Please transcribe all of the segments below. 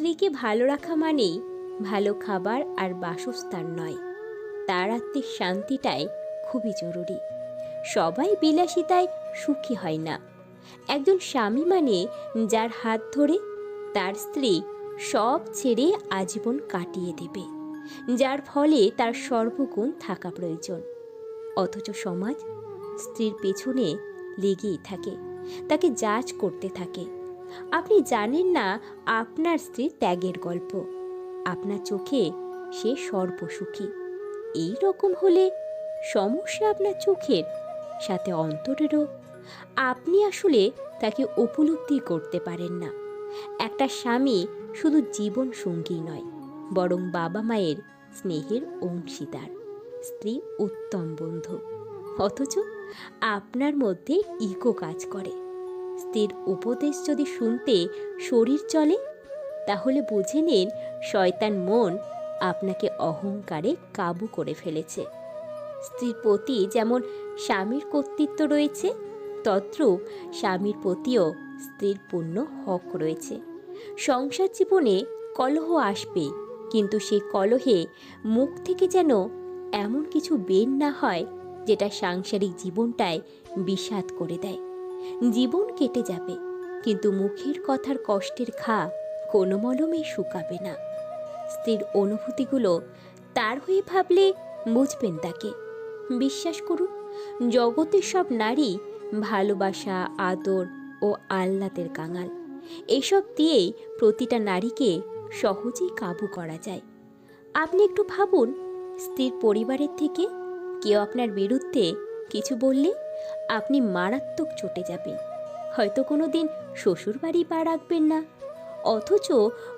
স্ত্রীকে ভালো রাখা মানেই ভালো খাবার আর বাসস্থান নয়। তার আত্মিক শান্তিটাই খুবই জরুরি। সবাই বিলাসিতায় সুখী হয় না। একজন স্বামী মানে যার হাত ধরে তার স্ত্রী সব ছেড়ে আজীবন কাটিয়ে দেবে, যার ফলে তার সর্বগুণ থাকা প্রয়োজন। অথচ সমাজ স্ত্রীর পেছনে লেগেই থাকে, তাকে জাজ করতে থাকে। আপনি জানেন না আপনার স্ত্রীর ত্যাগের গল্প। আপনার চোখে সে সর্বসুখী। এই রকম হলে সমস্যা আপনার চোখের সাথে অন্তরেরও। আপনি আসলে তাকে উপলব্ধি করতে পারেন না। একটা স্বামী শুধু জীবন সঙ্গী নয়, বরং বাবা মায়ের স্নেহের অংশীদার। স্ত্রী উত্তম বন্ধু। অথচ আপনার মধ্যে ইকো কাজ করে। স্ত্রীর উপদেশ যদি শুনতে শরীর চলে, তাহলে বুঝে নিন শয়তান মন আপনাকে অহংকারে কাবু করে ফেলেছে। স্ত্রীর প্রতি যেমন স্বামীর কর্তৃত্ব রয়েছে, তদ্রূপ স্বামীর প্রতিও স্ত্রীর পূর্ণ হক রয়েছে। সংসার জীবনে কলহ আসবে, কিন্তু সেই কলহে মুখ থেকে যেন এমন কিছু বের না হয়, যেটা সাংসারিক জীবনটায় বিষাদ করে দেয়। জীবন কেটে যাবে, কিন্তু মুখের কথার কষ্টের ঘা কোনো মলমেই শুকাবে না। স্ত্রীর অনুভূতিগুলো তার হয়ে ভাবলে বুঝবেন তাকে। বিশ্বাস করুন জগতের সব নারী ভালোবাসা, আদর ও আহ্লাদের কাঙাল। এসব দিয়েই প্রতিটা নারীকে সহজেই কাবু করা যায়। আপনি একটু ভাবুন, স্ত্রীর পরিবারের থেকে কেউ আপনার বিরুদ্ধে কিছু বললে আপনি মারাত্মক চটে যাবেন। হয়তো কোনো দিন শ্বশুরবাড়ি পা রাখবেন না। অথচ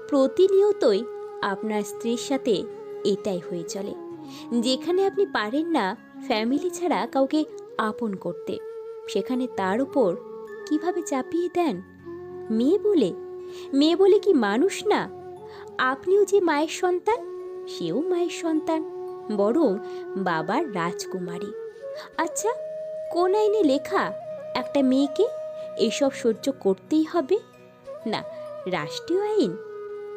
প্রতিনিয়তই আপনার স্ত্রীর সাথে এটাই হয়ে চলে। যেখানে আপনি পারেন না ফ্যামিলি ছাড়া কাউকে আপন করতে। সেখানে তার উপর কীভাবে চাপিয়ে দেন? মেয়ে বলে? মেয়ে বলে কি মানুষ না? আপনিও যে মায়ের সন্তান, সেও মায়ের সন্তান। বরং বাবার রাজকুমারী। আচ্ছা কোন আইনে লেখা একটা মেয়েকে এসব সহ্য করতেই হবে? না, রাষ্ট্রীয় আইন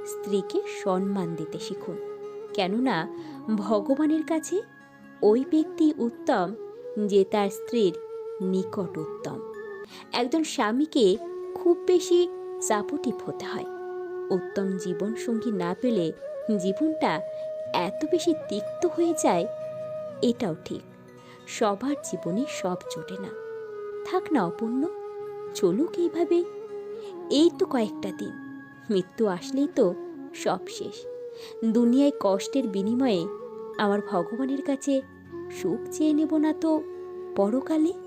স্ত্রীকে সম্মান দিতে শিখুন। কেননা, ভগবানের কাছে ওই ব্যক্তি উত্তম যে তার স্ত্রীর নিকট উত্তম। একজন স্বামীকে খুব বেশি সাপোর্টিভ হতে হয়। উত্তম জীবনসঙ্গী না পেলে জীবনটা এত বেশি তিক্ত হয়ে যায়, এটাও ঠিক। সবার জীবনে সব জোটে না। থাক না অপূর্ণ, চলুক এইভাবে এই তো কয়েকটা দিন, মৃত্যু আসলেই তো সব শেষ। দুনিয়ায় কষ্টের বিনিময়ে আমার ভগবানের কাছে সুখ চেয়ে নেব না তো পরকালে?